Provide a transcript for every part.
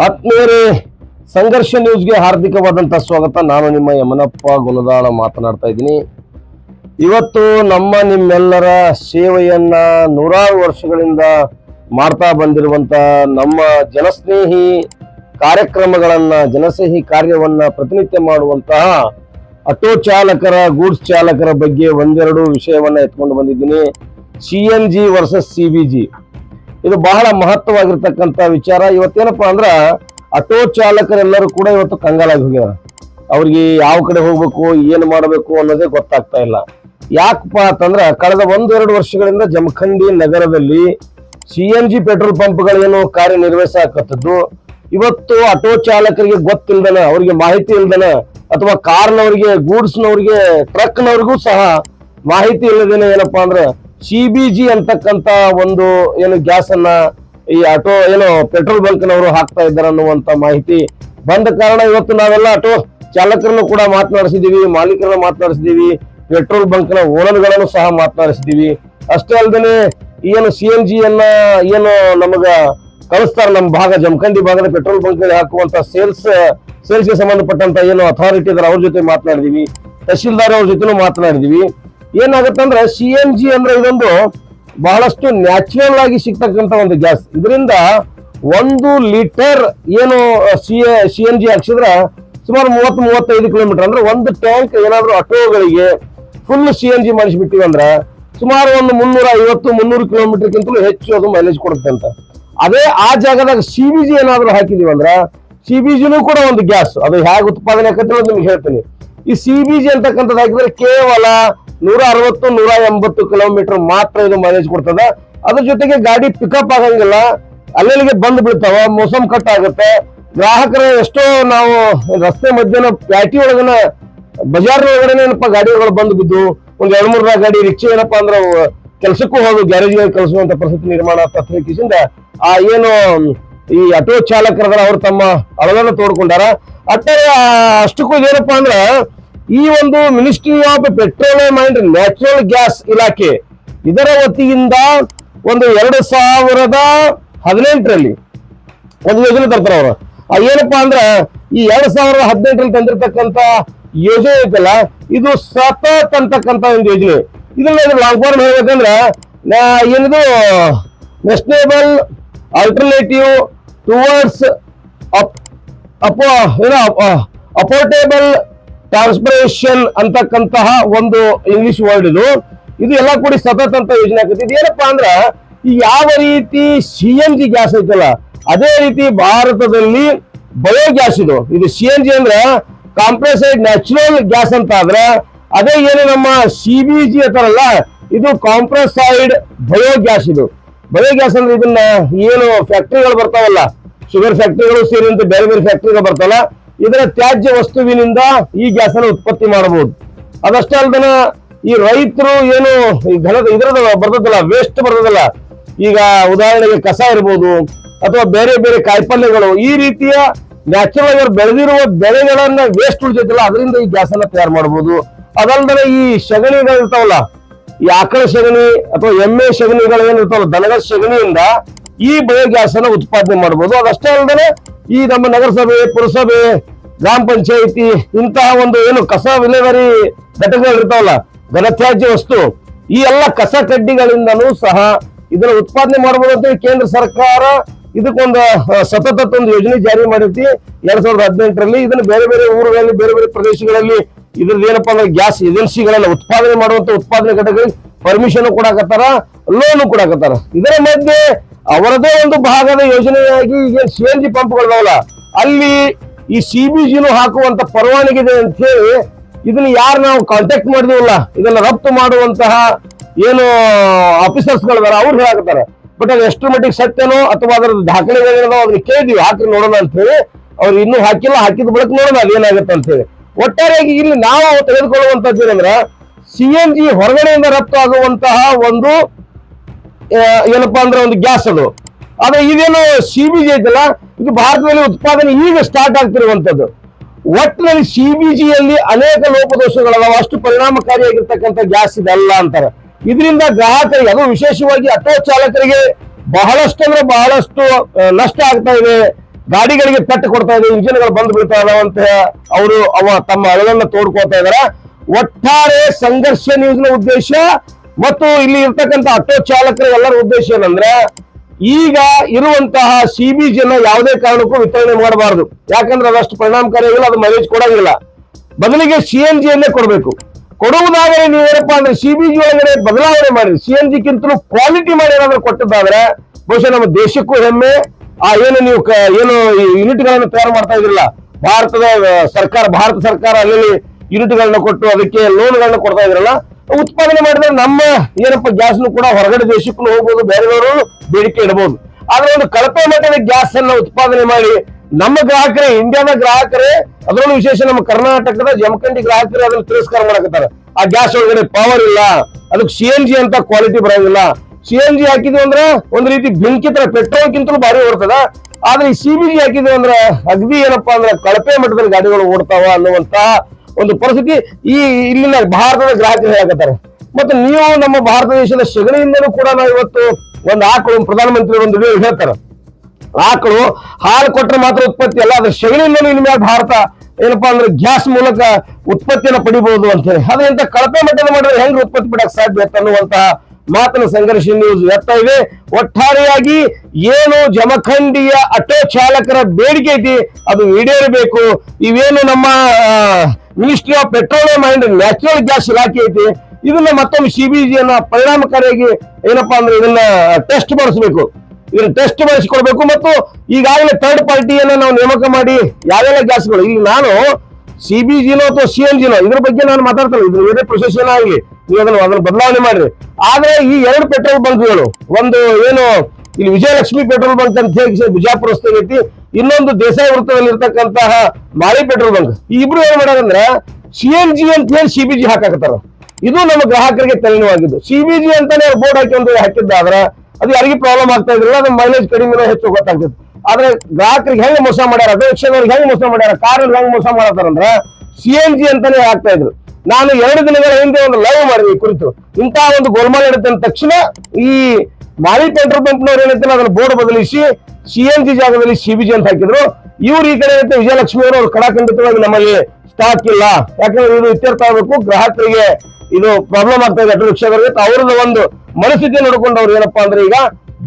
ಆತ್ಮೀಯರೇ, ಸಂಘರ್ಷ ನ್ಯೂಸ್ಗೆ ಹಾರ್ದಿಕವಾದಂಥ ಸ್ವಾಗತ. ನಾನು ನಿಮ್ಮ ಯಮನಪ್ಪ ಗುಲದಾಳ ಮಾತನಾಡ್ತಾ ಇದ್ದೀನಿ. ಇವತ್ತು ನಮ್ಮ ನಿಮ್ಮೆಲ್ಲರ ಸೇವೆಯನ್ನ ನೂರಾರು ವರ್ಷಗಳಿಂದ ಮಾಡ್ತಾ ಬಂದಿರುವಂತ ನಮ್ಮ ಜನಸ್ನೇಹಿ ಕಾರ್ಯಕ್ರಮಗಳನ್ನ, ಜನಸ್ನೇಹಿ ಕಾರ್ಯವನ್ನ ಪ್ರತಿನಿತ್ಯ ಮಾಡುವಂತಹ ಆಟೋ ಚಾಲಕರ, ಗೂಡ್ಸ್ ಚಾಲಕರ ಬಗ್ಗೆ ಒಂದೆರಡು ವಿಷಯವನ್ನ ಎತ್ಕೊಂಡು ಬಂದಿದ್ದೀನಿ. C N G versus C B G. ಇದು ಬಹಳ ಮಹತ್ವವಾಗಿರ್ತಕ್ಕಂಥ ವಿಚಾರ. ಇವತ್ತೇನಪ್ಪಾ ಅಂದ್ರ ಆಟೋ ಚಾಲಕರೆಲ್ಲರೂ ಕೂಡ ಇವತ್ತು ಕಂಗಾಲಾಗಿ ಹೋಗ್ಯಾರ. ಅವ್ರಿಗೆ ಯಾವ ಕಡೆ ಹೋಗ್ಬೇಕು, ಏನು ಮಾಡಬೇಕು ಅನ್ನೋದೇ ಗೊತ್ತಾಗ್ತಾ ಇಲ್ಲ. ಯಾಕಪ್ಪ ಅಂತಂದ್ರೆ ಕಳೆದ ಒಂದೆರಡು ವರ್ಷಗಳಿಂದ ಜಮಖಂಡಿ ನಗರದಲ್ಲಿ ಸಿ ಎನ್ ಜಿ ಪೆಟ್ರೋಲ್ ಪಂಪ್ಗಳೇನು ಕಾರ್ಯನಿರ್ವಹಿಸಕತ್ತದ್ದು. ಇವತ್ತು ಆಟೋ ಚಾಲಕರಿಗೆ ಗೊತ್ತಿಲ್ದನ, ಅವರಿಗೆ ಮಾಹಿತಿ ಇಲ್ದನ, ಅಥವಾ ಕಾರ್ನವ್ರಿಗೆ, ಗೂಡ್ಸ್ನವ್ರಿಗೆ, ಟ್ರಕ್ನವ್ರಿಗೂ ಸಹ ಮಾಹಿತಿ ಇಲ್ಲದೇನೆ ಏನಪ್ಪಾ ಅಂದ್ರೆ ಸಿ ಬಿ ಜಿ ಅಂತಕ್ಕಂತ ಒಂದು ಏನು ಗ್ಯಾಸ್ ಅನ್ನ ಈ ಆಟೋ ಏನು ಪೆಟ್ರೋಲ್ ಬಂಕ್ನವರು ಹಾಕ್ತಾ ಇದ್ದಾರೆ ಅನ್ನುವಂತ ಮಾಹಿತಿ ಬಂದ ಕಾರಣ ಇವತ್ತು ನಾವೆಲ್ಲ ಆಟೋ ಚಾಲಕರನ್ನು ಕೂಡ ಮಾತನಾಡಿಸಿದೀವಿ ಮಾಲೀಕರನ್ನು ಮಾತನಾಡಿಸಿದೀವಿ ಪೆಟ್ರೋಲ್ ಬಂಕ್ನ ಓನರ್ಗಳನ್ನು ಸಹ ಮಾತನಾಡಿಸಿದೀವಿ ಅಷ್ಟೇ ಅಲ್ಲದೆ ಏನು ಸಿ ಎನ್ ಜಿ ಅನ್ನ ಏನು ನಮಗ ಕಳಿಸ್ತಾರೆ ನಮ್ಮ ಭಾಗ, ಜಮಖಂಡಿ ಭಾಗದ ಪೆಟ್ರೋಲ್ ಬಂಕ್ ಹಾಕುವಂತ ಸೇಲ್ಸ್, ಸೇಲ್ಸ್ಗೆ ಸಂಬಂಧಪಟ್ಟಂತ ಏನು ಅಥಾರಿಟಿ ಇದಾರೆ, ಅವ್ರ ಜೊತೆ ಮಾತನಾಡಿದೀವಿ. ತಹಶೀಲ್ದಾರ್ ಅವ್ರ ಜೊತೆನೂ ಮಾತನಾಡಿದೀವಿ. ಏನಾಗತ್ತಂದ್ರೆ ಸಿ ಎನ್ ಜಿ ಅಂದ್ರೆ ಇದೊಂದು ಬಹಳಷ್ಟು ನ್ಯಾಚುರಲ್ ಆಗಿ ಸಿಗ್ತಕ್ಕಂತ ಒಂದು ಗ್ಯಾಸ್. ಇದರಿಂದ ಒಂದು ಲೀಟರ್ ಏನು ಸಿ ಸಿ ಎನ್ ಜಿ ಹಾಕ್ಸಿದ್ರೆ ಸುಮಾರು ಮೂವತ್ತು, ಮೂವತ್ತೈದು ಕಿಲೋಮೀಟರ್ ಅಂದ್ರೆ ಒಂದು ಟ್ಯಾಂಕ್ ಏನಾದರೂ ಆಟೋಗಳಿಗೆ ಫುಲ್ ಸಿ ಎನ್ ಜಿ ಮಾಡಿಸ್ಬಿಟ್ಟಿವಿ ಅಂದ್ರೆ ಸುಮಾರು ಒಂದು ಮುನ್ನೂರ ಐವತ್ತು ಮುನ್ನೂರು ಕಿಲೋಮೀಟರ್ಗಿಂತಲೂ ಹೆಚ್ಚು ಅದು ಮೈಲೇಜ್ ಕೊಡುತ್ತೆ ಅಂತ. ಅದೇ ಆ ಜಾಗದಾಗ ಸಿ ಬಿ ಜಿ ಏನಾದರೂ ಹಾಕಿದೀವಿ ಅಂದ್ರೆ ಸಿ ಬಿ ಜಿನೂ ಕೂಡ ಒಂದು ಗ್ಯಾಸ್. ಅದು ಹೇಗೆ ಉತ್ಪಾದನೆ ಆಕತ್ತೆ ನಿಮ್ಗೆ ಹೇಳ್ತೀನಿ. ಈ ಸಿ ಬಿ ಜಿ ಅಂತಕ್ಕಂಥದ್ದು ಹಾಕಿದ್ರೆ ಕೇವಲ ನೂರ ಅರವತ್ತು ನೂರ ಎಂಬತ್ತು ಕಿಲೋಮೀಟರ್ ಮಾತ್ರ ಇದು ಮೈಲೇಜ್ ಕೊಡ್ತದ. ಅದ್ರ ಜೊತೆಗೆ ಗಾಡಿ ಪಿಕಪ್ ಆಗಂಗಿಲ್ಲ. ಅಲ್ಲಲ್ಲಿಗೆ ಬಂದ್ ಬಿಡ್ತಾವ ಮೋಸಮ್ ಕಟ್ ಆಗುತ್ತೆ. ಗ್ರಾಹಕರ ಎಷ್ಟೋ ನಾವು ರಸ್ತೆ ಮಧ್ಯನ, ಪ್ಯಾಟಿ ಒಳಗನ, ಬಜಾರ್ ಒಳಗಡೆ ಏನಪ್ಪ ಗಾಡಿಗಳು ಬಂದು ಬಿದ್ದು, ಒಂದ್ ಎರಡ್, ಮೂರ್ ಗಾಡಿ ರಿಕ್ಷೆ ಏನಪ್ಪಾ ಅಂದ್ರೆ ಕೆಲಸಕ್ಕೂ ಹೋಗಿ ಗ್ಯಾರೇಜ್ಗಳಿಗೆ ಕಳಿಸುವಂತ ಪರಿಸ್ಥಿತಿ ನಿರ್ಮಾಣ ಆಗ್ತದೆ ಆ ಏನು ಈ ಆಟೋ ಚಾಲಕರ ಅವ್ರು ತಮ್ಮ ಅಳಗನ್ನು ತೋಡ್ಕೊಂಡಾರ. ಅಟ್ಟೆ ಅಷ್ಟಕ್ಕೂ ಏನಪ್ಪಾ ಅಂದ್ರೆ, ಈ ಒಂದು ministry of petroleum and natural gas ಇಲಾಖೆ ಇದರ ವತಿಯಿಂದ ಒಂದು ಎರಡು ಸಾವಿರದ ಹದಿನೆಂಟರಲ್ಲಿ ಒಂದು ಯೋಜನೆ ತರ್ತಾರೆ ಅವರು. ಏನಪ್ಪಾ ಅಂದ್ರೆ, ಈ ಎರಡ್ ಸಾವಿರದ ಹದಿನೆಂಟರಲ್ಲಿ ತಂದಿರತಕ್ಕಂತ ಯೋಜನೆ ಐತಲ್ಲ, ಇದು ಸತತ್ ಅಂತಕ್ಕಂತ ಒಂದು ಯೋಜನೆ. ಲಾಂಗ್ ಫಾರ್ಮ್ ಹೇಳ್ಬೇಕಂದ್ರೆ ಏನಿದು ನೆಷನೇಬಲ್ ಆಲ್ಟರ್ನೇಟಿವ್ ಟುವರ್ಡ್ಸ್ ಅಪೋ ಏನೋ ಅಪೋರ್ಟೇಬಲ್ ಟ್ರಾನ್ಸ್ಪರೇಷನ್ ಅಂತಕ್ಕಂತಹ ಒಂದು ಇಂಗ್ಲಿಷ್ ವರ್ಡ್ ಇದು. ಇದು ಎಲ್ಲ ಕೂಡಿ ಸತತ ಅಂತ ಯೋಜನೆ ಆಗುತ್ತೆ. ಅಂದ್ರೆ, ಈ ಯಾವ ರೀತಿ ಸಿ ಎನ್ ಜಿ ಗ್ಯಾಸ್ ಐತಲ್ಲ, ಅದೇ ರೀತಿ ಭಾರತದಲ್ಲಿ ಬಯೋಗ್ಯಾಸ್ ಇದು. ಇದು ಸಿ ಎನ್ ಜಿ ಅಂದ್ರೆ ಕಾಂಪ್ರೆಸೈಡ್ ನ್ಯಾಚುರಲ್ ಗ್ಯಾಸ್ ಅಂತ ಆದ್ರೆ, ಅದೇ ಏನು ನಮ್ಮ ಸಿ ಬಿ ಜಿ ಅಂತಾರಲ್ಲ, ಇದು ಕಾಂಪ್ರೆಸೈಡ್ ಬಯೋಗ್ಯಾಸ್ ಇದು. ಬಯೋಗ್ಯಾಸ್ ಅಂದ್ರೆ ಇದನ್ನ ಏನು ಫ್ಯಾಕ್ಟ್ರಿಗಳು ಬರ್ತಾವಲ್ಲ ಶುಗರ್ ಫ್ಯಾಕ್ಟರಿಗಳು ಸೇರಿದಂತೆ ಬೇರೆ ಬೇರೆ ಫ್ಯಾಕ್ಟರಿಗಳು ಬರ್ತಲ್ಲ, ಇದರ ತ್ಯಾಜ್ಯ ವಸ್ತುವಿನಿಂದ ಈ ಗ್ಯಾಸ್ ಅನ್ನು ಉತ್ಪತ್ತಿ ಮಾಡಬಹುದು. ಅದಷ್ಟೇ ಅಲ್ದನ ಈ ರೈತರು ಏನು ಈ ಘನದ ಇದರದ ಬರ್ತದಲ್ಲ ವೇಸ್ಟ್ ಬರ್ತದಲ್ಲ, ಈಗ ಉದಾಹರಣೆಗೆ ಕಸ ಇರ್ಬೋದು, ಅಥವಾ ಬೇರೆ ಬೇರೆ ಕಾಯಿಪಲ್ಯಗಳು, ಈ ರೀತಿಯ ನ್ಯಾಚುರಲ್ ಆಗಿ ಬೆಳೆದಿರುವ ಬೆಳೆಗಳನ್ನ ವೇಸ್ಟ್ ಉಳಿತೈತಲ್ಲ, ಅದರಿಂದ ಈ ಗ್ಯಾಸ್ ಅನ್ನ ತಯಾರು ಮಾಡಬಹುದು. ಅದಲ್ದನೆ ಈ ಸಗಣಿಗಳು ಇರ್ತಾವಲ್ಲ ಈ ಆಕಳ ಸಗಣಿ ಅಥವಾ ಎಮ್ಮೆ ಸಗಣಿಗಳು ಏನಿರ್ತಾವಲ್ಲ, ದನಗಳ ಸಗಣಿಯಿಂದ ಈ ಬಯೋಗ್ಯಾಸ್ ಅನ್ನು ಉತ್ಪಾದನೆ ಮಾಡಬಹುದು ಅದಷ್ಟೇ ಅಲ್ಲದೆ ಈ ನಮ್ಮ ನಗರಸಭೆ, ಪುರಸಭೆ, ಗ್ರಾಮ ಪಂಚಾಯಿತಿ ಇಂತಹ ಒಂದು ಏನು ಕಸ ವಿಲೇವಾರಿ ಘಟಕಗಳು ಇರ್ತಾವಲ್ಲ, ಘನತ್ಯಾಜ್ಯ ವಸ್ತು, ಈ ಎಲ್ಲ ಕಸ ಕಡ್ಡಿಗಳಿಂದನೂ ಸಹ ಇದನ್ನ ಉತ್ಪಾದನೆ ಮಾಡಬಹುದು ಅಂತ ಕೇಂದ್ರ ಸರ್ಕಾರ ಇದಕ್ಕೊಂದು ಸತತ ಒಂದು ಯೋಜನೆ ಜಾರಿ ಮಾಡಿರ್ತಿ. ಎರಡ್ ಸಾವಿರದ ಹದಿನೆಂಟರಲ್ಲಿ ಇದನ್ನ ಬೇರೆ ಬೇರೆ ಊರುಗಳಲ್ಲಿ, ಬೇರೆ ಬೇರೆ ಪ್ರದೇಶಗಳಲ್ಲಿ ಇದ್ರದ್ದು ಏನಪ್ಪಾ ಅಂದ್ರೆ ಗ್ಯಾಸ್ ಏಜೆನ್ಸಿಗಳೆಲ್ಲ ಉತ್ಪಾದನೆ ಮಾಡುವಂತ ಉತ್ಪಾದನೆ ಘಟಕಗಳಿಗೆ ಪರ್ಮಿಷನ್ ಕೊಡಾಕತ್ತಾರ ಲೋನ್ ಕೊಡಾಕತ್ತಾರ ಇದರ ಮಧ್ಯೆ ಅವರದೇ ಒಂದು ಭಾಗದ ಯೋಜನೆಯಾಗಿ ಈಗ ಸಿ ಎನ್ ಜಿ ಪಂಪ್ಗಳವಲ್ಲ ಅಲ್ಲಿ ಈ ಸಿ ಬಿ ಜಿನು ಹಾಕುವಂತ ಪರವಾನಗಿ ಇದೆ ಅಂತ ಹೇಳಿ ಇದನ್ನ ಯಾರು ನಾವು ಕಾಂಟ್ಯಾಕ್ಟ್ ಮಾಡಿದಿವಲ್ಲ, ಇದನ್ನ ರಫ್ತು ಮಾಡುವಂತಹ ಏನು ಆಫೀಸರ್ಸ್ ಗಳಿದಾರ, ಅವ್ರು ಹೇಳಾಕತ್ತಾರೆ. ಬಟ್ ಅದು ಎಷ್ಟು ಮಟ್ಟಿಗೆ ಸತ್ಯನೋ ಅಥವಾ ಅದರ ದಾಖಲೆಗಳೇನೋ ಅದನ್ನ ಕೇಳಿದೀವಿ ಹಾಕಿ ನೋಡೋಣ ಅಂತ ಹೇಳಿ ಅವ್ರು ಇನ್ನೂ ಹಾಕಿಲ್ಲ, ಹಾಕಿದ ಬಳಿಕ ನೋಡೋಣ ಅದೇನಾಗುತ್ತೆ ಅಂತ ಹೇಳಿ. ಒಟ್ಟಾರೆಯಾಗಿ ಇಲ್ಲಿ ನಾವು ತೆಗೆದುಕೊಳ್ಳುವಂತದ್ದು ಏನಂದ್ರೆ, ಸಿ ಎನ್ ಜಿ ಹೊರಗಡೆಯಿಂದ ರಫ್ತು ಆಗುವಂತಹ ಒಂದು ಏನಪ್ಪಾ ಅಂದ್ರೆ ಒಂದು ಗ್ಯಾಸ್ ಅದು. ಆದ್ರೆ ಇದೇನು ಸಿ ಬಿ ಜಿ ಐತಲ್ಲ, ಇದು ಭಾರತದಲ್ಲಿ ಉತ್ಪಾದನೆ ಈಗ ಸ್ಟಾರ್ಟ್ ಆಗ್ತಿರುವಂತದ್ದು ಒಟ್ಟಿನಲ್ಲಿ ಸಿ ಬಿ ಜಿಯಲ್ಲಿ ಅನೇಕ ಲೋಪದೋಷಗಳದಾವ, ಅಷ್ಟು ಪರಿಣಾಮಕಾರಿಯಾಗಿರ್ತಕ್ಕಂಥ ಗ್ಯಾಸ್ ಇದಲ್ಲ ಅಂತಾರೆ. ಇದರಿಂದ ಗ್ರಾಹಕರಿಗೆ, ಅದು ವಿಶೇಷವಾಗಿ ಆಟೋ ಚಾಲಕರಿಗೆ ಬಹಳಷ್ಟು ಅಂದ್ರೆ ಬಹಳಷ್ಟು ನಷ್ಟ ಆಗ್ತಾ ಇದೆ. ಗಾಡಿಗಳಿಗೆ ಪೆಟ್ಟು ಕೊಡ್ತಾ ಇದೆ, ಇಂಜಿನ್ಗಳು ಬಂದು ಇದಾವ ಅಂತ ಅವರು ಅವ ತಮ್ಮ ಅಳಲನ್ನ ತೋಡ್ಕೊಳ್ತಾ ಇದಾರೆ. ಒಟ್ಟಾರೆ ಸಂಘರ್ಷ ನ್ಯೂಸ್ನ ಉದ್ದೇಶ ಮತ್ತು ಇಲ್ಲಿ ಇರ್ತಕ್ಕಂಥ ಆಟೋ ಚಾಲಕರ ಎಲ್ಲರ ಉದ್ದೇಶ ಏನಂದ್ರೆ, ಈಗ ಇರುವಂತಹ ಸಿ ಬಿ ಯಾವುದೇ ಕಾರಣಕ್ಕೂ ವಿತರಣೆ ಮಾಡಬಾರದು. ಯಾಕಂದ್ರೆ ಅದಷ್ಟು ಪರಿಣಾಮಕಾರಿಯಾಗಿಲ್ಲ, ಅದು ಮೈಲೇಜ್ ಕೊಡಂಗಿಲ್ಲ. ಬದಲಿಗೆ ಸಿ ಎನ್ ಜಿಯನ್ನೇ ಕೊಡಬೇಕು. ಕೊಡುವುದಾದರೆ ನೀವೇನಪ್ಪಾ ಅಂದ್ರೆ ಸಿ ಬಿ ಜಿ ಒಳಗಡೆ ಬದಲಾವಣೆ ಮಾಡಿ ಸಿ ಎನ್ ಜಿಕ್ಕಿಂತಲೂ ಕ್ವಾಲಿಟಿ ಮಾಡಿ ಏನಾದ್ರು ಕೊಟ್ಟದ್ದಾದ್ರೆ, ಬಹುಶಃ ನಮ್ಮ ದೇಶಕ್ಕೂ ಹೆಮ್ಮೆ. ಆ ಏನು ನೀವು ಏನು ಯೂನಿಟ್ಗಳನ್ನು ತಯಾರು ಮಾಡ್ತಾ ಇದ್ರಲ್ಲ. ಭಾರತದ, ಸರ್ಕಾರ, ಭಾರತ ಸರ್ಕಾರ ಅಲ್ಲಿ ಯೂನಿಟ್ಗಳನ್ನ ಕೊಟ್ಟು ಅದಕ್ಕೆ ಲೋನ್ಗಳನ್ನ ಕೊಡ್ತಾ ಇದ್ರಲ್ಲ ಉತ್ಪಾದನೆ ಮಾಡಿದ್ರೆ ನಮ್ಮ ಏನಪ್ಪ, ಗ್ಯಾಸ್ನು ಕೂಡ ಹೊರಗಡೆ ದೇಶಕ್ಕೂ ಹೋಗ್ಬೋದು, ಬೇರೆಯವರು ಬೇಡಿಕೆ ಇಡಬಹುದು ಆದ್ರೆ ಒಂದು ಕಳಪೆ ಮಟ್ಟದ ಗ್ಯಾಸ್ ಅನ್ನ ಉತ್ಪಾದನೆ ಮಾಡಿ ನಮ್ಮ ಗ್ರಾಹಕರೇ, ಇಂಡಿಯಾದ ಗ್ರಾಹಕರೇ, ಅದರಲ್ಲೂ ವಿಶೇಷ ನಮ್ಮ ಕರ್ನಾಟಕದ ಜಮಖಂಡಿ ಗ್ರಾಹಕರೇ ಅದನ್ನು ತಿರಸ್ಕಾರ ಮಾಡಕತ್ತಾರ. ಆ ಗ್ಯಾಸ್ ಒಳಗಡೆ ಪವರ್ ಇಲ್ಲ, ಅದಕ್ಕೆ ಸಿ ಎನ್ ಜಿ ಅಂತ ಕ್ವಾಲಿಟಿ ಬರೋದಿಲ್ಲ ಸಿ ಎನ್ ಜಿ ಹಾಕಿದ್ವಿ ಅಂದ್ರೆ ಒಂದು ರೀತಿ ಬೆಂಕಿ ತರ ಪೆಟ್ರೋಲ್ಗಿಂತಲೂ ಭಾರಿ ಓಡ್ತದ. ಆದ್ರೆ ಈ ಸಿ ಬಿ ಜಿ ಹಾಕಿದ್ವಿ ಅಂದ್ರೆ ಅಗ್ದಿ ಏನಪ್ಪಾ ಅಂದ್ರೆ ಕಳಪೆ ಮಟ್ಟದಲ್ಲಿ ಗಾಡಿಗಳು ಓಡ್ತಾವ ಅನ್ನುವಂತ ಒಂದು ಪರಿಸ್ಥಿತಿ ಈ ಇಲ್ಲಿನ ಭಾರತದ ಗ್ರಾಹಕರು ಹೇಳಕತ್ತಾರೆ. ಮತ್ತೆ ನೀವು ನಮ್ಮ ಭಾರತ ದೇಶದ ಸಗಣಿಯಿಂದಲೂ ಕೂಡ ನಾವು ಇವತ್ತು ಒಂದು ಆಕಳು ಪ್ರಧಾನಮಂತ್ರಿ ಒಂದು ವಿಡಿಯೋ ಹೇಳ್ತಾರೆ. ಆಕಳು ಹಾಲು ಕೊಟ್ಟರೆ ಮಾತ್ರ ಉತ್ಪತ್ತಿ ಅಲ್ಲ ಅದ್ರ ಸಗಣಿಯಿಂದಲೂ ಇನ್ಮೇಲೆ ಭಾರತ ಏನಪ್ಪಾ ಅಂದ್ರೆ ಗ್ಯಾಸ್ ಮೂಲಕ ಉತ್ಪತ್ತಿಯನ್ನು ಪಡಿಬಹುದು ಅಂತ ಹೇಳಿ ಅದು ಇಂತ ಕಳಪೆ ಮಟ್ಟದ ಮಾಡಿದ್ರೆ ಹೆಂಗ್ ಉತ್ಪತ್ತಿ ಬಿಡಕ್ ಸಾಧ್ಯ ಅನ್ನುವಂತಹ ಮಾತನ್ನು ಸಂಘರ್ಷ ನ್ಯೂಸ್ ಎತ್ತಾ ಇವೆ. ಒಟ್ಟಾರೆಯಾಗಿ ಏನು ಜಮಖಂಡಿಯ ಆಟೋ ಚಾಲಕರ ಬೇಡಿಕೆ ಐತಿ ಅದು ಈಡೇರಬೇಕು. ಇವೇನು ನಮ್ಮ ministry of petroleum and natural gas ಇಲಾಖೆ ಐತಿ. ಇದನ್ನ ಮತ್ತೊಮ್ಮೆ ಸಿ ಬಿ ಪರಿಣಾಮಕಾರಿಯಾಗಿ ಏನಪ್ಪಾ ಅಂದ್ರೆ ಇದನ್ನ ಟೆಸ್ಟ್ ಮಾಡಿಸ್ಬೇಕು. ಇದನ್ನ ಟೆಸ್ಟ್ ಮಾಡಿಸಿಕೊಡ್ಬೇಕು ಮತ್ತು ಈಗಾಗಲೇ ಥರ್ಡ್ ಪಾರ್ಟಿಯನ್ನ ನಾವು ನೇಮಕ ಮಾಡಿ ಯಾವೆಲ್ಲ ಗ್ಯಾಸ್ಗಳು. ಇಲ್ಲಿ ನಾನು ಸಿ ಬಿ ಜಿನೋ ಅಥವಾ ಸಿ ಎನ್ ಜಿನೋ ಇದ್ರ ಬಗ್ಗೆ ನಾನು ಮಾತಾಡ್ತೇನೆ. ಇದ್ರ ಏನೇ ಪ್ರೊಸೆಷನ್ ಆಗಲಿ. ನೀವು ಅದನ್ನ ಅದನ್ನು ಬದಲಾವಣೆ ಮಾಡ್ರಿ. ಆದ್ರೆ ಈ ಎರಡು ಪೆಟ್ರೋಲ್ ಬಂಕ್ಗಳು, ಒಂದು ಏನು, ಇಲ್ಲಿ ವಿಜಯಲಕ್ಷ್ಮಿ ಪೆಟ್ರೋಲ್ ಬಂಕ್ ಅಂತ ಹೇಳಿ ಬಿಜಾಪುರ ರಸ್ತೆ ಐತಿ. ಇನ್ನೊಂದು ದೇಸಾಯಿ ವೃತ್ತದಲ್ಲಿ ಇರ್ತಕ್ಕಂತಹ ಮಾಳಿ ಪೆಟ್ರೋಲ್ ಬಂಕ್. ಇಬ್ರು ಏನ್ ಮಾಡೋದಂದ್ರ ಸಿ ಎನ್ ಜಿ ಅಂತ ಹೇಳಿ ಸಿ ಬಿ ಜಿ ಹಾಕಾಕತ್ತಾರ. ಇದು ನಮ್ಮ ಗ್ರಾಹಕರಿಗೆ ತಲೆನೋವಾಗಿದ್ದು. ಸಿ ಬಿ ಜಿ ಅಂತಾನೆ ಬೋರ್ಡ್ ಹಾಕಿ ಒಂದು ಹಾಕಿದ್ದಾದ್ರೆ ಅದು ಯಾರಿಗೆ ಪ್ರಾಬ್ಲಮ್ ಆಗ್ತಾ ಇದ್ರಲ್ಲ ಅದು ಮೈಲೇಜ್ ಕಡಿಮೆ ಹೆಚ್ಚು ಗೊತ್ತಾಗ್ತದೆ ಆದ್ರೆ ಗ್ರಾಹಕರಿಗೆ ಹೆಂಗ್ ಮೋಸ ಮಾಡ್ಯಾರ ಅಪೇಕ್ಷೆದವ್ರಿಗೆ ಹೆಂಗ್ ಮೋಸ ಮಾಡ್ಯಾರ ಕಾರ್ ಹೆಂಗ್ ಮೋಸ ಮಾಡತ್ತಾರಂದ್ರ ಸಿ ಎನ್ ಜಿ ಅಂತಾನೆ ಆಗ್ತಾ ಇದ್ರು. ನಾನು ಎರಡು ದಿನಗಳ ಹಿಂದೆ ಒಂದು ಲೈವ್ ಮಾಡಿದೆ ಕುರಿತು. ಇಂತಹ ಒಂದು ಗೋಲ್ಮಾಲ್ ಅಂದ ತಕ್ಷಣ ಈ ಮಾಲಿ ಪೆಟ್ರೋಲ್ ಪಂಪ್ನವ್ರು ಏನೈತೆ ಅದನ್ನ ಬೋರ್ಡ್ ಬದಲಿಸಿ ಸಿ ಎನ್ ಜಿ ಜಾಗದಲ್ಲಿ ಸಿ ಬಿ ಜಿ ಅಂತ ಹಾಕಿದ್ರು. ಇವ್ರು ಈ ಕಡೆ ಇರುತ್ತೆ ವಿಜಯಲಕ್ಷ್ಮಿ ಅವರು ಕಡಾಖಂಡಿತವಾಗಿ ನಮ್ಮಲ್ಲಿ ಸ್ಟಾಕ್ ಇಲ್ಲ. ಯಾಕಂದ್ರೆ ಇದು ಇತ್ಯರ್ಥ ಆಗಬೇಕು ಗ್ರಾಹಕರಿಗೆ ಇದು ಪ್ರಾಬ್ಲಮ್ ಆಗ್ತಾ ಇದೆ ಆಟೋ ರಿಕ್ಷಾದವ್ರಿಗೆ ಅವ್ರದ್ದು ಒಂದು ಮನಸ್ಥಿತಿ ನೋಡ್ಕೊಂಡು ಅವ್ರು ಏನಪ್ಪಾ ಅಂದ್ರೆ ಈಗ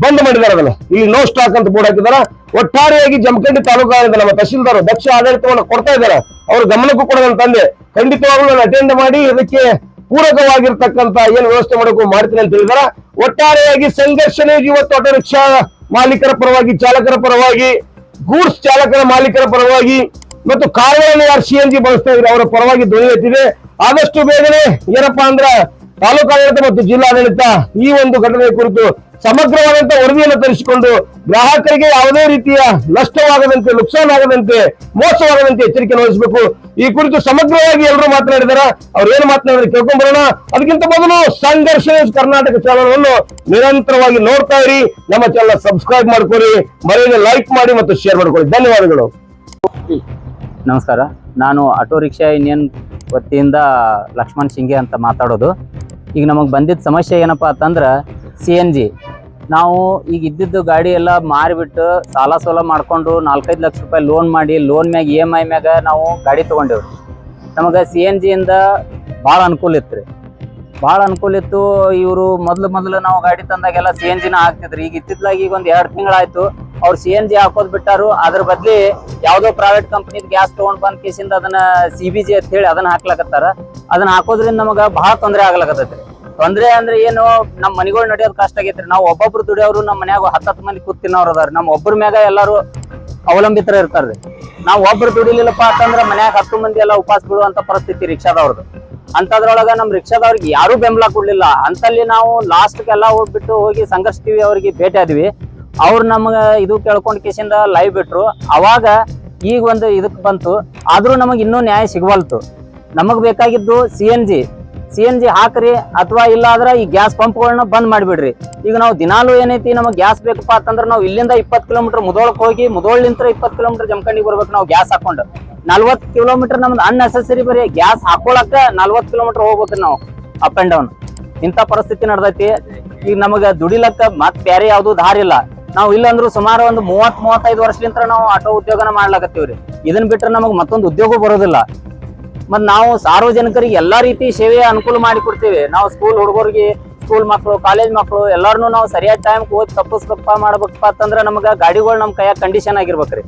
ಬಂದ್ ಮಾಡಿದಾರೆ ಅದನ್ನ. ಇಲ್ಲಿ ನೋ ಸ್ಟಾಕ್ ಅಂತ ಬೋರ್ಡ್ ಹಾಕಿದಾರ ಒಟ್ಟಾರೆಯಾಗಿ ಜಮಖಂಡಿ ತಾಲೂಕಾದಿಂದ ನಮ್ಮ ತಹಶೀಲ್ದಾರ್ ದಕ್ಷ ಆಡಳಿತವನ್ನು ಕೊಡ್ತಾ ಇದ್ದಾರೆ. ಅವ್ರ ಗಮನಕ್ಕೂ ತಂದೆ. ಖಂಡಿತವಾಗ್ಲೂ ನಾನು ಅಟೆಂಡ್ ಮಾಡಿ ಇದಕ್ಕೆ ಪೂರಕವಾಗಿರ್ತಕ್ಕಂತ ಏನು ವ್ಯವಸ್ಥೆ ಮಾಡಬೇಕು ಮಾಡ್ತೀನಿ ಅಂತ ಹೇಳಿದಾರ ಒಟ್ಟಾರೆಯಾಗಿ ಸಂಘರ್ಷನೇ ಇವತ್ತು ಆಟೋ ರಿಕ್ಷಾ ಮಾಲೀಕರ ಪರವಾಗಿ, ಚಾಲಕರ ಪರವಾಗಿ, ಗೂಡ್ಸ್ ಚಾಲಕರ ಮಾಲೀಕರ ಪರವಾಗಿ ಮತ್ತು ಕಾರುಗಳನ್ನು ಯಾರು ಸಿ ಎನ್ ಜಿ ಬಳಸ್ತಾ ಇದ್ರೆ, ಅವರ ಪರವಾಗಿ ಧ್ವನಿ ಎತ್ತಿದೆ. ಆದಷ್ಟು ಬೇಗನೆ, ಏನಪ್ಪಾ ಅಂದ್ರ ತಾಲೂಕಾಡಳಿತ ಮತ್ತು ಜಿಲ್ಲಾಡಳಿತ ಈ ಒಂದು ಘಟನೆ ಕುರಿತು ಸಮಗ್ರವಾದಂತ ವರದಿಯನ್ನು ತರಿಸಿಕೊಂಡು ಗ್ರಾಹಕರಿಗೆ ಯಾವುದೇ ರೀತಿಯ ನಷ್ಟವಾಗದಂತೆ ಆಗದಂತೆ, ಮೋಸವಾಗದಂತೆ ಎಚ್ಚರಿಕೆ ವಹಿಸಬೇಕು. ಈ ಕುರಿತು ಸಮಗ್ರವಾಗಿ ಎಲ್ಲರೂ ಮಾತನಾಡಿದಾರ. ಅವ್ರು ಏನು ಮಾತನಾಡಿದ್ರೆ ಕೇಳ್ಕೊಂಡ್ ಬರೋಣ ಅದಕ್ಕಿಂತ ಮೊದಲು ಸಂಘರ್ಷ ಕರ್ನಾಟಕ ಚಾನಲ್ ನಿರಂತರವಾಗಿ ನೋಡ್ತಾ ಇರಿ. ನಮ್ಮ ಚಾನಲ್ ಸಬ್ಸ್ಕ್ರೈಬ್ ಮಾಡ್ಕೊಳ್ಳಿ. ಮರೆಯದೆ ಲೈಕ್ ಮಾಡಿ ಮತ್ತು ಶೇರ್ ಮಾಡ್ಕೊಳ್ಳಿ. ಧನ್ಯವಾದಗಳು. ನಮಸ್ಕಾರ. ನಾನು ಆಟೋ ರಿಕ್ಷಾ ಯೂನಿಯನ್ ವತಿಯಿಂದ ಲಕ್ಷ್ಮಣ್ ಶಿಂಗೆ ಅಂತ ಮಾತಾಡೋದು. ಈಗ ನಮಗೆ ಬಂದಿದ್ದ ಸಮಸ್ಯೆ ಏನಪ್ಪ ಅಂತಂದ್ರೆ ಸಿ ಎನ್ ಜಿ ನಾವು ಈಗ ಇದ್ದಿದ್ದು ಗಾಡಿ ಎಲ್ಲ ಮಾರಿಬಿಟ್ಟು ಸಾಲ ಸೋಲ ಮಾಡಿಕೊಂಡು ನಾಲ್ಕೈದು ಲಕ್ಷ ರೂಪಾಯಿ ಲೋನ್ ಮಾಡಿ ಲೋನ್ ಮ್ಯಾಗ ಇ ಎಂ ಐ ಮ್ಯಾಗ ನಾವು ಗಾಡಿ ತೊಗೊಂಡೇವ್ರಿ. ನಮಗೆ ಸಿ ಎನ್ ಜಿಯಿಂದ ಭಾಳ ಅನುಕೂಲ ಇತ್ತು ರೀ. ಭಾಳ ಅನುಕೂಲ ಇತ್ತು. ಇವರು ಮೊದಲು ಮೊದಲು ನಾವು ಗಾಡಿ ತಂದಾಗೆಲ್ಲ ಸಿ ಎನ್ ಜಿನ ಹಾಕ್ತಿದ್ರು. ಈಗ ಇತ್ತಿತ್ಲಾಗ ಈಗ ಒಂದು ಎರಡು ತಿಂಗಳಾಯ್ತು. ಅವ್ರು ಸಿ ಎನ್ ಜಿ ಹಾಕೋದ್ ಬಿಟ್ಟಾರು. ಅದ್ರ ಬದ್ಲಿ ಯಾವುದೋ ಪ್ರೈವೇಟ್ ಕಂಪ್ನಿದ್ ಗ್ಯಾಸ್ ತಗೊಂಡ್ ಬಂದ್ ಕೇಸಿಂದ ಅದನ್ನ ಸಿ ಬಿ ಜಿ ಅಂತ ಹೇಳಿ ಅದನ್ನ ಹಾಕ್ಲಕತ್ತಾರ. ಅದನ್ನ ಹಾಕೋದ್ರಿಂದ ನಮಗೆ ಬಹಳ ತೊಂದರೆ ಆಗ್ಲಕತ್ತೈತ್ರಿ. ತೊಂದ್ರೆ ಅಂದ್ರೆ ಏನು ನಮ್ಮ ಮನೆಗಳು ನಡೆಯೋದು ಕಷ್ಟ ಆಗೈತ್ರಿ. ನಾವು ಒಬ್ಬೊಬ್ರು ದುಡಿಯೋರು ನಮ್ಮ ಮನ್ಯಾಗ ಹತ್ತತ್ತು ಮಂದಿ ಕೂತಿನವ್ರು ಅದಾರ. ನಮ್ಮ ಒಬ್ಬರ ಮ್ಯಾಗ ಎಲ್ಲಾರು ಅವಲಂಬಿತರ ಇರ್ತಾರ್ರಿ ನಾವು ಒಬ್ರು ದುಡಿಲಿಲ್ಲಪ್ಪ ಅಂತಂದ್ರ ಮನ್ಯಾಗ ಹತ್ತು ಮಂದಿ ಎಲ್ಲ ಉಪವಾಸ ಬಿಡುವಂತ ಪರಿಸ್ಥಿತಿ ರಿಕ್ಷಾದವ್ರದ್ದು ಅಂತದ್ರೊಳಗ ನಮ್ ರಿಕ್ಷಾದವ್ರಿಗೆ ಯಾರು ಬೆಂಬಲ ಕೊಡ್ಲಿಲ್ಲ. ಅಂತಲ್ಲಿ ನಾವು ಲಾಸ್ಟ್ ಎಲ್ಲ ಹೋಗ್ಬಿಟ್ಟು ಹೋಗಿ ಸಂಘರ್ಷ ಟಿವಿ ಅವ್ರಿಗೆ ಭೇಟಿ ಆದ್ವಿ. ಅವ್ರು ನಮ್ಗ ಇದು ಕೇಳ್ಕೊಂಡ್ ಕೇಸಿಂದ ಲೈವ್ ಬಿಟ್ರು. ಅವಾಗ ಈಗ ಒಂದು ಇದಕ್ಕೆ ಬಂತು. ಆದ್ರೂ ನಮಗೆ ಇನ್ನೂ ನ್ಯಾಯ ಸಿಗವಲ್ತು. ನಮಗ್ ಬೇಕಾಗಿದ್ದು C N G. C N G ಹಾಕ್ರಿ ಅಥವಾ ಇಲ್ಲ ಆದ್ರೆ ಈ ಗ್ಯಾಸ್ ಪಂಪ್ಗಳನ್ನ ಬಂದ್ ಮಾಡಿಬಿಡ್ರಿ. ಈಗ ನಾವು ದಿನಾಲು ಏನೈತಿ ನಮಗೆ ಗ್ಯಾಸ್ ಬೇಕಪ್ಪ ಅಂತಂದ್ರೆ ನಾವು ಇಲ್ಲಿಂದ ಇಪ್ಪತ್ತು ಕಿಲೋಮೀಟರ್ ಮುದೋಳಕ್ ಹೋಗಿ ಮುದೋಳ್ಲಿಂತ್ರ ಇಪ್ಪತ್ತು ಕಿಲೋಮೀಟರ್ ಜಮಖಂಡಿಗೆ ಬರ್ಬೇಕು ನಾವು ಗ್ಯಾಸ್ ಹಾಕೊಂಡು. ನಲ್ವತ್ತು ಕಿಲೋಮೀಟರ್ ನಮ್ದು ಅನ್ನೆಸೆಸರಿ ಬರೀ ಗ್ಯಾಸ್ ಹಾಕೊಳಕ ನಲ್ವತ್ತು ಕಿಲೋಮೀಟರ್ ಹೋಗ್ಬೇಕ್ರಿ ನಾವು ಅಪ್ ಅಂಡ್ ಡೌನ್ ಇಂಥ ಪರಿಸ್ಥಿತಿ ನಡ್ದೈತಿ. ಈಗ ನಮಗೆ ದುಡಿಲಕ್ಕ ಮತ್ ಬೇರೆ ಯಾವ್ದು ದಾರಿ ಇಲ್ಲ. ನಾವು ಇಲ್ಲಂದ್ರೂ ಸುಮಾರು ಒಂದು ಮೂವತ್ ಮೂವತ್ತೈದು ವರ್ಷದಿಂದ ನಾವು ಆಟೋ ಉದ್ಯೋಗನ ಮಾಡ್ಲಾಕತ್ತೀವ್ರಿ. ಇದನ್ನ ಬಿಟ್ರೆ ನಮಗೆ ಮತ್ತೊಂದು ಉದ್ಯೋಗ ಬರೋದಿಲ್ಲ. ಮತ್ ನಾವು ಸಾರ್ವಜನಿಕರಿಗೆ ಎಲ್ಲ ರೀತಿ ಸೇವೆಯ ಅನುಕೂಲ ಮಾಡಿ ಕೊಡ್ತೀವಿ. ನಾವು ಸ್ಕೂಲ್ ಹುಡುಗರಿಗೆ ಸ್ಕೂಲ್ ಮಕ್ಕಳು ಕಾಲೇಜ್ ಮಕ್ಕಳು ಎಲ್ಲರನ್ನೂ ನಾವು ಸರಿಯಾದ ಟೈಮ್ ಓದಿ ತಪ್ಪಿಸ್ಬೇಕಪ್ಪ ಮಾಡ್ಬೇಕಪ್ಪ ಅಂತಂದ್ರೆ ನಮ್ಗೆ ಗಾಡಿಗಳು ನಮ್ಮ ಕೈಯಾಗ ಕಂಡೀಷನ್ ಆಗಿರ್ಬೇಕ್ರಿ.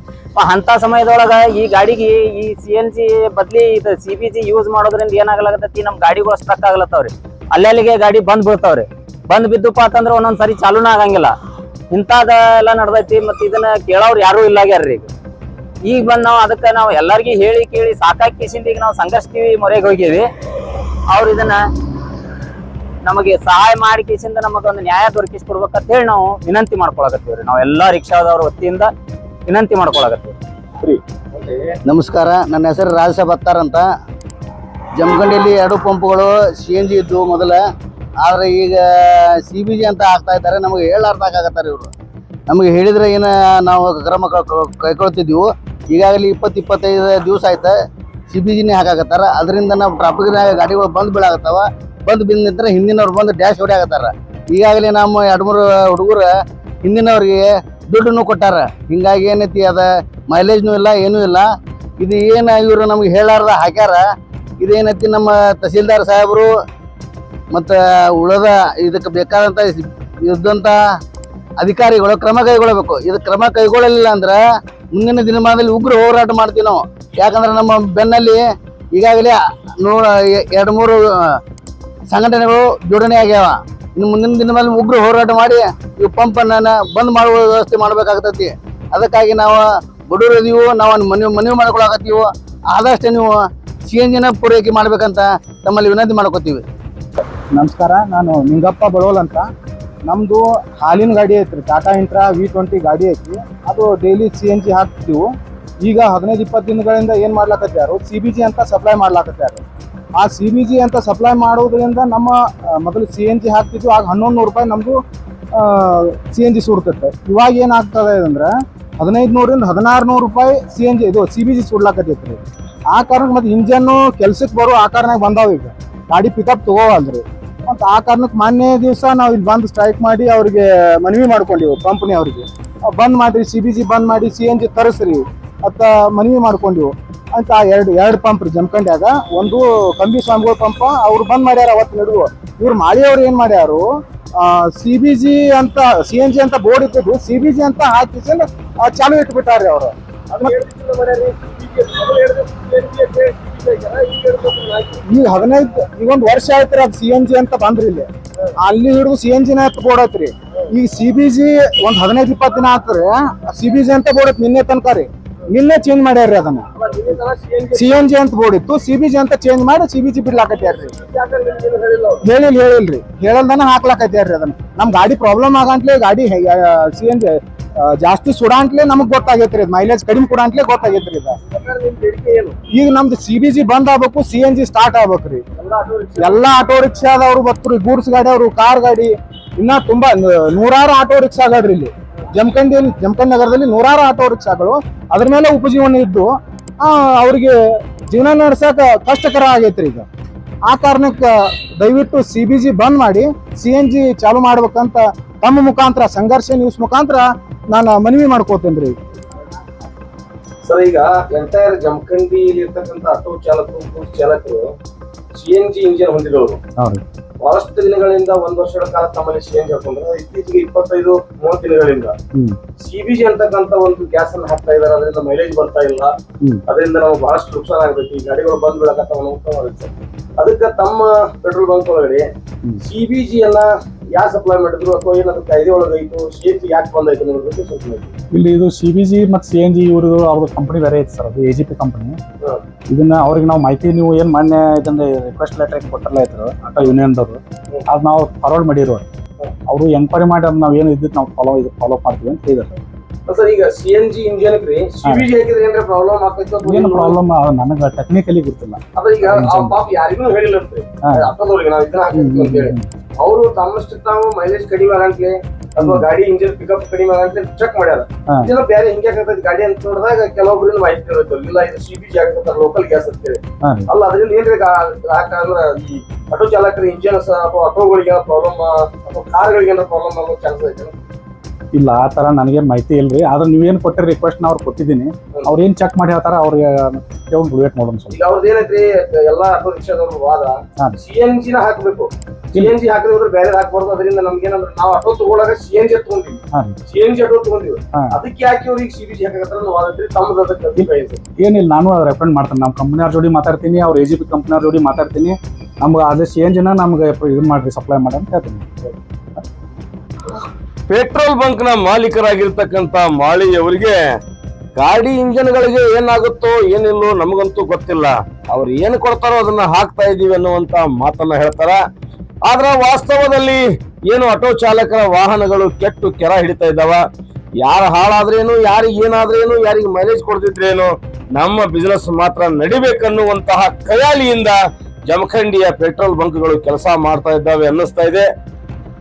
ಅಂಥ ಸಮಯದೊಳಗ ಈ ಗಾಡಿಗೆ ಈ ಸಿ ಎನ್ ಜಿ ಬದ್ಲಿ ಇದು ಸಿ ಬಿ ಜಿ ಯೂಸ್ ಮಾಡೋದ್ರಿಂದ ಏನಾಗಲಾಗತ್ತೈತಿ ನಮ್ಮ ಗಾಡಿಗಳು ಸ್ಟ್ರಕ್ ಆಗ್ಲತ್ತಾವ್ರಿ. ಅಲ್ಲಲ್ಲಿಗೆ ಗಾಡಿ ಬಂದ್ ಬೀಳ್ತಾವ್ರಿ. ಬಂದ್ ಬಿದ್ದಪ್ಪ ಅಂತಂದ್ರೆ ಒಂದೊಂದ್ಸರಿ ಚಾಲೂನ ಆಗಂಗಿಲ್ಲ. ಇಂಥದೆಲ್ಲ ನಡ್ದೈತಿ ಮತ್ತು ಇದನ್ನ ಕೇಳೋರು ಯಾರು ಇಲ್ಲ ಆಗ್ಯಾರ್ರಿ ಈಗ. ಈಗ ಬಂದ್ ನಾವು ಅದಕ್ಕೆ ನಾವು ಎಲ್ಲರಿಗೂ ಹೇಳಿ ಕೇಳಿ ಸಾಕಾಕಿಸಿಂದ ಈಗ ನಾವು ಸಂಘರ್ಷತೀವಿ ಮೊರೆಗೆ ಹೋಗಿವಿ ಅವ್ರು ಇದನ್ನ ನಮಗೆ ಸಹಾಯ ಮಾಡಿ ಕೇಸಿಂದ ನಮಗೊಂದು ನ್ಯಾಯ ದೊರಕಿಸ್ಕೊಡ್ಬೇಕಂತ ಹೇಳಿ ನಾವು ವಿನಂತಿ ಮಾಡ್ಕೊಳಕತ್ತೀವ್ರಿ. ನಾವು ಎಲ್ಲಾ ರಿಕ್ಷಾದವ್ರ ವತಿಯಿಂದ ವಿನಂತಿ ಮಾಡ್ಕೊಳಕತ್ತೀವಿ ನಮಸ್ಕಾರ. ನನ್ನ ಹೆಸರು ರಾಜಸ ಬತ್ತಾರ್ ಅಂತ. ಜಮಖಂಡಿಯಲ್ಲಿ ಎರಡು ಪಂಪ್ಗಳು ಸಿ ಎನ್ ಜಿ ಇದ್ವು ಮೊದಲ. ಆದರೆ ಈಗ ಸಿ ಬಿ ಜಿ ಅಂತ ಆಗ್ತಾ ಇದ್ದಾರೆ. ನಮಗೆ ಹೇಳಾರ್ದಾಗತ್ತಾರೆ ಇವರು. ನಮಗೆ ಹೇಳಿದ್ರೆ ಏನ ನಾವು ಕ್ರಮ ಕ- ಕ- ಕೈಗೊಳ್ತಿದ್ವು. ಈಗಾಗಲೇ ಇಪ್ಪತ್ತು ಇಪ್ಪತ್ತೈದು ದಿವಸ ಆಯ್ತು ಸಿ ಬಿ ಜಿನೇ ಹಾಕಾಕತ್ತಾರ ಅದರಿಂದ ನಾವು ಟ್ರಾಫಿಕ್ನಾಗ ಗಾಡಿಗಳು ಬಂದು ಬೀಳಾಗತ್ತಾವ. ಬಂದು ಬಿದ್ದ ನಂತರ ಹಿಂದಿನವ್ರು ಬಂದು ಡ್ಯಾಶ್ ಹೊಡ್ಯಾಕತ್ತಾರ ಈಗಾಗಲೇ ನಮ್ಮ ಎರಡು ಮೂರು ಹುಡುಗರು ಹಿಂದಿನವ್ರಿಗೆ ದುಡ್ಡನ್ನು ಕೊಟ್ಟಾರ. ಹಿಂಗಾಗಿ ಏನೈತಿ ಅದ ಮೈಲೇಜ್ನೂ ಇಲ್ಲ, ಏನೂ ಇಲ್ಲ. ಇದು ಏನು ಇವರು ನಮ್ಗೆ ಹೇಳಾರ್ದ ಹಾಕ್ಯಾರ. ಇದೇನೈತಿ ನಮ್ಮ ತಹಸೀಲ್ದಾರ್ ಸಾಹೇಬರು ಮತ್ತು ಉಳದ ಇದಕ್ಕೆ ಬೇಕಾದಂಥ ಇದ್ದಂಥ ಅಧಿಕಾರಿಗಳು ಕ್ರಮ ಕೈಗೊಳ್ಳಬೇಕು. ಇದು ಕ್ರಮ ಕೈಗೊಳ್ಳಲಿಲ್ಲ ಅಂದ್ರೆ ಮುಂದಿನ ದಿನಮಾನದಲ್ಲಿ ಉಗ್ರ ಹೋರಾಟ ಮಾಡ್ತೀವಿ ನಾವು. ಯಾಕಂದ್ರೆ ನಮ್ಮ ಬೆನ್ನಲ್ಲಿ ಈಗಾಗಲೇ ನೂರ ಎರಡು ಮೂರು ಸಂಘಟನೆಗಳು ಜೋಡಣೆ ಆಗ್ಯಾವ. ಇನ್ನು ಮುಂದಿನ ದಿನಮಾನ ಉಗ್ರ ಹೋರಾಟ ಮಾಡಿ ಈ ಪಂಪನ್ನು ಬಂದ್ ಮಾಡುವ ವ್ಯವಸ್ಥೆ ಮಾಡ್ಬೇಕಾಗ್ತೈತಿ. ಅದಕ್ಕಾಗಿ ನಾವು ಬಡವರು ಇದೀವು, ನಾವು ಮನವಿ ಮನವಿ ಮಾಡ್ಕೊಳಕತ್ತೀವೋ ಆದಷ್ಟು ನೀವು ಸಿ ಎನ್ ಜಿನ ಪೂರೈಕೆ ಮಾಡ್ಬೇಕಂತ ತಮ್ಮಲ್ಲಿ ವಿನಂತಿ ಮಾಡ್ಕೋತೀವಿ. ನಮಸ್ಕಾರ, ನಾನು ನಿಂಗಪ್ಪ ಬಡೋಲ್ ಅಂತ. ನಮ್ಮದು ಹಾಲಿನ ಗಾಡಿ ಐತ್ರಿ, ಟಾಟಾ ಇಂಟ್ರಾ ವಿ ಟ್ವೆಂಟಿ ಗಾಡಿ ಐತಿ ಅದು ಡೈಲಿ ಸಿ ಎನ್ ಜಿ ಹಾಕ್ತೀವಿ. ಈಗ ಹದಿನೈದು, ಇಪ್ಪತ್ತು ದಿನಗಳಿಂದ ಏನು ಮಾಡ್ಲಾಕತ್ಯಾರು ಸಿ ಬಿ ಜಿ ಅಂತ ಸಪ್ಲೈ ಮಾಡ್ಲಾಕತ್ಯಾರು ಆ ಸಿ ಬಿ ಜಿ ಅಂತ ಸಪ್ಲೈ ಮಾಡೋದ್ರಿಂದ ನಮ್ಮ ಮೊದಲು ಸಿ ಎನ್ ಜಿ ಹಾಕ್ತಿದ್ವು, ಆಗ ಹನ್ನೊಂದು ನೂರು ರೂಪಾಯಿ ನಮ್ಮದು ಸಿ ಎನ್ ಜಿ ಸುಡ್ತೈತೆ. ಇವಾಗ ಏನಾಗ್ತದೆ ಅಂದ್ರೆ ಹದಿನೈದು ನೂರಿಂದ ಹದಿನಾರು ನೂರು ರೂಪಾಯಿ ಸಿ ಎನ್ ಜಿ ಇದು ಸಿ ಬಿ ಜಿ ಸುಡ್ಲಾಕತ್ತೈತ್ರಿ. ಆ ಕಾರಣಕ್ಕೆ ಮತ್ತೆ ಇಂಜನ್ನು ಕೆಲ್ಸಕ್ಕೆ ಬರೋ ಆ ಕಾರಣಕ್ಕೆ ಬಂದಾವ ಈಗ. ಗಾಡಿ ಪಿಕಪ್ ತಗೋವಲ್ರಿ ಆ ಕಾರಣಕ್ಕೆ ಮಾನ್ಯ ದಿವಸ ನಾವು ಇಲ್ಲಿ ಬಂದು ಸ್ಟ್ರೈಕ್ ಮಾಡಿ ಅವ್ರಿಗೆ ಮನವಿ ಮಾಡ್ಕೊಂಡಿವಿ ಕಂಪ್ನಿ ಅವ್ರಿಗೆ. ಬಂದ್ ಮಾಡಿರಿ ಸಿ ಬಿ ಜಿ ಬಂದ್ ಮಾಡಿ ಸಿ ಎನ್ ಜಿ ತರಿಸ್ರಿ ಅಂತ ಮನವಿ ಮಾಡ್ಕೊಂಡಿವು. ಅಂತ ಎರಡು ಎರಡು ಪಂಪ್ ಜಮಖಂಡ್ಯಾಗ. ಒಂದು ಕಂಬಿ ಸ್ವಾಮಿಗಳ ಪಂಪ ಅವ್ರು ಬಂದ್ ಮಾಡ್ಯಾರ ಅವತ್ತು ನಡುವು. ಇವ್ರು ಮಾಡಿಯವ್ರು ಏನ್ ಮಾಡ್ಯಾರು ಸಿ ಬಿ ಜಿ ಅಂತ ಸಿ ಎನ್ ಜಿ ಅಂತ ಬೋರ್ಡ್ ಇಟ್ಟಿದ್ದು ಸಿ ಬಿ ಜಿ ಅಂತ ಹಾಕಿ ಚಾಲು ಇಟ್ಬಿಟ್ಟಾರ್ರಿ ಅವರು. ಈಗ ಹದಿನೈದು ಈಗ ಒಂದು ವರ್ಷ ಆಯ್ತ್ರಿ ಅದು ಸಿ ಎನ್ ಜಿ ಅಂತ ಬಂದ್ರಿ ಇಲ್ಲಿ. ಅಲ್ಲಿ ಹಿಡಿದು ಸಿ ಎನ್ ಜಿನ ಐತ್ರಿ. ಈಗ ಸಿ ಬಿ ಜಿ ಒಂದ್ ಹದಿನೈದು, ಇಪ್ಪತ್ತು ದಿನ ಆತ್ರಿ. ಸಿ ಬಿ ಜಿ ಅಂತ ಬೋರ್ಡ್ ಐತಿ ನಿನ್ನೆ ತನಕ ರೀ. ನಿನ್ನೆ ಚೇಂಜ್ ಮಾಡ್ಯಾರ್ರಿ ಅದನ್ನ. ಸಿ ಎನ್ ಜಿ ಅಂತ ಬೋರ್ಡ್ ಇತ್ತು. ಸಿ ಬಿ ಜಿ ಅಂತ ಚೇಂಜ್ ಮಾಡಿ ಸಿ ಬಿ ಜಿ ಬಿಡ್ಲಾಕತ್ಯಾರ್ರಿ. ಹೇಳಿಲ್ಲ ಹೇಳಿಲ್ರಿ ಹೇಳಲ್ದನ ಹಾಕ್ಲಾಕತ್ಯಾರ್ರಿ ಅದನ್ನ. ನಮ್ ಗಾಡಿ ಪ್ರಾಬ್ಲಮ್ ಆಗಂತ್ಲೆ ಗಾಡಿ ಸಿ ಎನ್ ಜಿ ಜಾಸ್ತಿ ಸುಡಾಂತ್ಲೆ ನಮಗ್ ಗೊತ್ತಾಗೈತ್ರಿ ಮೈಲೇಜ್ ಕಡಿಮೆ ಕೊಡಂತ್ಲೆ ಗೊತ್ತಾಗೈತ್ರಿ ಇದು ಈಗ ನಮ್ದು ಸಿ ಬಿ ಜಿ ಬಂದ್ ಆಗ್ಬೇಕು ಸಿ ಎನ್ ಜಿ ಸ್ಟಾರ್ಟ್ ಆಗ್ಬೇಕ್ರಿ ಎಲ್ಲಾ ಆಟೋ ರಿಕ್ಷಾದವ್ರು ಬರ್ತಾರೆ ಗೂಡ್ಸ್ ಗಾಡಿ ಅವರು ಕಾರ್ ಗಾಡಿ. ಇನ್ನ ತುಂಬಾ ನೂರಾರು ಆಟೋ ರಿಕ್ಷಾಗಳ್ರಿ ಇಲ್ಲಿ. ಜಮಖಂಡಿಯಲ್ಲಿ ಜಮಖಂಡಿ ನಗರದಲ್ಲಿ ನೂರಾರು ಆಟೋ ರಿಕ್ಷಾಗಳು. ಅದ್ರ ಮೇಲೆ ಉಪಜೀವನ ಇದ್ದು ಅವ್ರಿಗೆ ಜೀವನ ನಡೆಸಕ ಕಷ್ಟಕರ ಆಗೈತ್ರಿ ಈಗ. ಆ ಕಾರಣಕ್ಕೆ ದಯವಿಟ್ಟು ಸಿ ಬಿ ಜಿ ಬಂದ್ ಮಾಡಿ ಸಿ ಎನ್ ಜಿ ಚಾಲು ಮಾಡ್ಬೇಕಂತ ತಮ್ಮ ಮುಖಾಂತರ ಸಂಘರ್ಷ ನ್ಯೂಸ್ ಮುಖಾಂತರ ನಾನು ಮನವಿ ಮಾಡ್ಕೋತೇನ್ರಿ. ಈಗ ಸರ್ ಈಗ ಎಂಟೈರ್ ಜಮಖಂಡಿಯಲ್ಲಿ ಇರ್ತಕ್ಕಂಥ ಆಟೋ ಚಾಲಕರು ಚಾಲಕರು ಸಿ ಎನ್ ಜಿ ಇಂಜಿನ್ ಹೊಂದಿದವರು. ಹೌದು. ಬಹಳಷ್ಟು ದಿನಗಳಿಂದ ಒಂದ್ ವರ್ಷಗಳ ಕಾಲ ತಮ್ಮಲ್ಲಿ ಸಿ ಎನ್ ಜಿ ಹಾಕೊಂಡ್ರೆ ಇತ್ತೀಚೆಗೆ ಇಪ್ಪತ್ತೈದು ಮೂವತ್ತು ದಿನಗಳಿಂದ. ಸಿ ಬಿ ಜಿ ಅಂತಕ್ಕಂತ ಒಂದು ಗ್ಯಾಸ್ ಅನ್ನು ಹಾಕ್ತಾ ಇದಾರೆ ಅದರಿಂದ ಮೈಲೇಜ್ ಬರ್ತಾ ಇಲ್ಲ. ಅದರಿಂದ ನಾವು ಬಹಳಷ್ಟು ನುಕ್ಸಾನ ಆಗ್ಬೇಕು. ಈ ಗಾಡಿಗಳು ಬಂದ್ ಬಿಡಕ್ಕ ಉತ್ತಮವಾಗುತ್ತೆ ಅದಕ್ಕೆ ತಮ್ಮ ಪೆಟ್ರೋಲ್ ಬಂಕ್ ಒಳಗಡೆ. ಸಿ ಬಿ ಜಿ ಯಾರು ಸಪ್ಲೈ ಮಾಡಿದ್ರು ಅಥವಾ ಏನಾದ್ರು ಕಾಯ್ದೆ ಒಳಗಾಯ್ತು ಜಿ ಯಾಕೆ ಬಂದಾಯ್ತು ಅನ್ನೋದ್ರ ಬಗ್ಗೆ ಸ್ವಲ್ಪ ಮಾಹಿತಿ. ಇಲ್ಲಿ ಇದು ಸಿ ಬಿ ಜಿ ಮತ್ತು ಸಿ ಎನ್ ಜಿ ಇವ್ರದ್ದು ಅವ್ರದ್ದು ಕಂಪನಿ ಬೇರೆ ಐತೆ ಸರ್ ಅದು ಎ ಜಿ ಪಿ ಕಂಪನಿ ಹಾ. ಇದನ್ನ ಅವ್ರಿಗೆ ನಾವು ಮಾಹಿತಿ ನೀವು ಏನು ಮಾನ್ಯ ಇದನ್ನ ರಿಕ್ವೆಸ್ಟ್ ಲೆಟರ್ ಕೊಟ್ಟಲ್ಲ ಇದ್ರು ಆಟೋ ಯೂನಿಯನ್ದವರು ಅದು ನಾವು ಫಾರ್ವರ್ಡ್ ಮಾಡಿರೋ ಅವರು ಎಂಕ್ವೈರಿ ಮಾಡಿ ಅದು ನಾವು ಏನು ಇದ್ದಿದ್ದು ನಾವು ಫಾಲೋ ಇದು ಫಾಲೋ ಮಾಡ್ತೀವಿ ಅಂತ ಹೇಳಿದ್ರು. ಸರ್ ಈಗ ಸಿ ಎನ್ ಜಿ ಇಂಜಿನ್ ರೀ ಸಿ ಬಿ ಜಿ ಹಾಕಿದ್ರೆ ಏನ್ರ ಪ್ರಾಬ್ಲಮ್ ಆಗ್ತೈತಿ ಏನು ಪ್ರಾಬ್ಲಮ್ ನನಗೆ ಟೆಕ್ನಿಕಲಿ ಗೊತ್ತಿಲ್ಲ. ಅದ ಈಗ ಪಾಪ ಯಾರಿಗೂ ಹೇಳಿಲ್ಲ ಅಂತ. ಅಕ್ಕದವ್ರಿಗೆ ನಾವು ಇದನ್ನ ಹಾಕಿರ್ತೀವಿ ಅಂತ ಹೇಳಿ. ಅವರು ತಮ್ಮಷ್ಟು ತಾವು ಮೈಲೇಜ್ ಕಡಿಮೆ ಆಗಂತಲೇ ಅಥವಾ ಗಾಡಿ ಇಂಜಿನ್ ಪಿಕಪ್ ಕಡಿಮೆ ಆಗಂತ ಚೆಕ್ ಮಾಡ್ಯಾರ. ಇದೆಲ್ಲ ಬೇರೆ ಹಿಂಗೆ ಆಗ್ತೈತಿ ಗಾಡಿ ಅಂತ ನೋಡಿದಾಗ ಕೆಲವೊಬ್ರಿಂದ ಮಾಹಿತಿ ಕೇಳ್ಬೇಕು. ಇಲ್ಲ ಇದು ಸಿ ಬಿ ಜಿ ಆಗ್ತೈತೆ ಲೋಕಲ್ ಗ್ಯಾಸ್ ಅಂತೇಳಿ ಅಲ್ಲ ಅದರಿಂದ ಏನ್ರಿ ಯಾಕಂದ್ರೆ ಈ ಆಟೋ ಚಾಲಕರ ಇಂಜಿನ್ ಅಥವಾ ಆಟೋಗಳಿಗೆ ಪ್ರಾಬ್ಲಮ್ ಅಥವಾ ಕಾರ್ಗಳಿಗೆ ಏನೋ ಪ್ರಾಬ್ಲಮ್ ಆಗೋ ಚಾನ್ಸ್ ಐತೆ ಇಲ್ಲ ಆ ಥರ ನನಗೇನು ಮಾಹಿತಿ ಇಲ್ರಿ. ಆದ್ರೆ ನೀವೇನು ಕೊಟ್ಟಿರಿ ರಿಕ್ವೆಸ್ಟ್ ಅವ್ರು ಕೊಟ್ಟಿದ್ದೀನಿ. ಅವ್ರ ಏನ್ ಚೆಕ್ ಮಾಡಿ ಹೇಳ್ತಾರೆ ಅವ್ರಿಗೆ ಕೇಳಿ ವೇಟ್ ಮಾಡೋಣ ಸ್ವಲ್ಪ. ಈಗ ಅವ್ರದ್ದು ಏನೈತ್ರಿ ಎಲ್ಲಾ ಆಟೋ ರಿಕ್ಷಾದವ್ರ ವಾದ. ಹಾ. ಸಿ ಎನ್ ಜಿನ ಹಾಕಬೇಕು. ಸಿ ಎನ್ ಜಿ ಹಾಕಿದ್ರೆ ಬೇರೆ ಹಾಕ್ಬಾರ್ದು. ಅದರಿಂದ ನಮ್ಗೇನಂದ್ರೆ ನಾವು ಆಟೋ ತಗೊಳಾಗ ಸಿ ಎನ್ ಜಿ ತಗೊಂಡಿವಿ ಹಾಂ. ಸಿ ಎನ್ ಜಿ ಆಟೋ ತಗೊಂಡಿವಿ ಹಾ. ಅದಕ್ಕೆ ಯಾಕೆ ಅವ್ರಿಗೆ ಸಿ ಬಿ ಜಿ ಹಾಕಕತ್ತಾರ ತಮ್ಮದ ಅದಕ್ಕೆ ಅಭಿಪ್ರಾಯ ಇದೆ. ಏನಿಲ್ಲ ನಾನು ಅದು ರೆಕಮೆಂಡ್ ಮಾಡ್ತೇನೆ. ನಮ್ಮ ಕಂಪ್ನಿಯವ್ರ ಜೋಡಿ ಮಾತಾಡ್ತೀನಿ ಅವ್ರ ಎ ಜಿ ಪಿ ಕಂಪ್ನಿಯವ್ರ ಜೋಡಿ ಮಾತಾಡ್ತೀನಿ. ನಮ್ಗೆ ಅದೇ ಸಿ ಎನ್ ಜಿನ ನಮ್ಗೆ ಇದು ಮಾಡಿರಿ ಸಪ್ಲೈ ಮಾಡಿ ಅಂತ ಹೇಳ್ತೀನಿ. ಪೆಟ್ರೋಲ್ ಬಂಕ್ನ ಮಾಲೀಕರಾಗಿರ್ತಕ್ಕಂತ ಮಾಳಿಯವರಿಗೆ ಗಾಡಿ ಇಂಜಿನ್ಗಳಿಗೆ ಏನಾಗುತ್ತೋ ಏನಿಲ್ಲೋ ನಮಗಂತೂ ಗೊತ್ತಿಲ್ಲ. ಅವ್ರು ಏನು ಕೊಡ್ತಾರೋ ಅದನ್ನ ಹಾಕ್ತಾ ಇದೀವಿ ಅನ್ನುವಂತ ಮಾತನ್ನ ಹೇಳ್ತಾರ. ಆದ್ರ ವಾಸ್ತವದಲ್ಲಿ ಏನು ಆಟೋ ಚಾಲಕರ ವಾಹನಗಳು ಕೆಟ್ಟು ಕೆರ ಹಿಡಿತಾ ಇದ್ದಾವ. ಯಾರು ಹಾಳಾದ್ರೇನು, ಯಾರಿಗೆ ಏನಾದ್ರೇನು, ಯಾರಿಗೆ ಮೈಲೇಜ್ ಕೊಡ್ತಿದ್ರೇನು ನಮ್ಮ ಬಿಸ್ನೆಸ್ ಮಾತ್ರ ನಡಿಬೇಕನ್ನುವಂತಹ ಕಯಾಲಿಯಿಂದ ಜಮಖಂಡಿಯ ಪೆಟ್ರೋಲ್ ಬಂಕ್ಗಳು ಕೆಲಸ ಮಾಡ್ತಾ ಇದ್ದಾವೆ ಅನ್ನಿಸ್ತಾ ಇದೆ.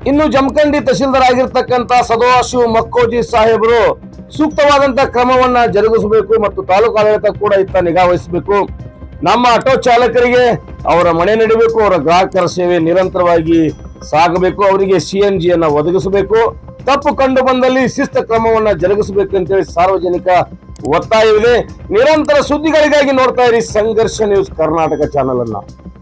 ಇನ್ನು ಜಮಖಂಡಿ ತಹಶೀಲ್ದಾರ್ ಆಗಿರ್ತಕ್ಕಂತ ಸದಾಶಿವ ಮಕ್ಕೋಜಿ ಸಾಹೇಬರು ಸೂಕ್ತವಾದಂತಹ ಕ್ರಮವನ್ನ ಜರುಗಿಸಬೇಕು ಮತ್ತು ತಾಲೂಕು ಆಡಳಿತ ಕೂಡ ಇತ್ತ ನಿಗಾ ವಹಿಸಬೇಕು. ನಮ್ಮ ಆಟೋ ಚಾಲಕರಿಗೆ ಅವರ ಮನೆ ನಡಿಬೇಕು, ಅವರ ಗ್ರಾಹಕರ ಸೇವೆ ನಿರಂತರವಾಗಿ ಸಾಗಬೇಕು, ಅವರಿಗೆ ಸಿ ಎನ್ ಜಿಯನ್ನ ಒದಗಿಸಬೇಕು. ತಪ್ಪು ಕಂಡು ಬಂದಲ್ಲಿ ಶಿಸ್ತ ಕ್ರಮವನ್ನ ಜರುಗಿಸಬೇಕು ಅಂತೇಳಿ ಸಾರ್ವಜನಿಕ ಒತ್ತಾಯವಿದೆ. ನಿರಂತರ ಸುದ್ದಿಗಳಿಗಾಗಿ ನೋಡ್ತಾ ಇರಿ ಸಂಘರ್ಷ ನ್ಯೂಸ್ ಕರ್ನಾಟಕ ಚಾನಲ್ ಅನ್ನ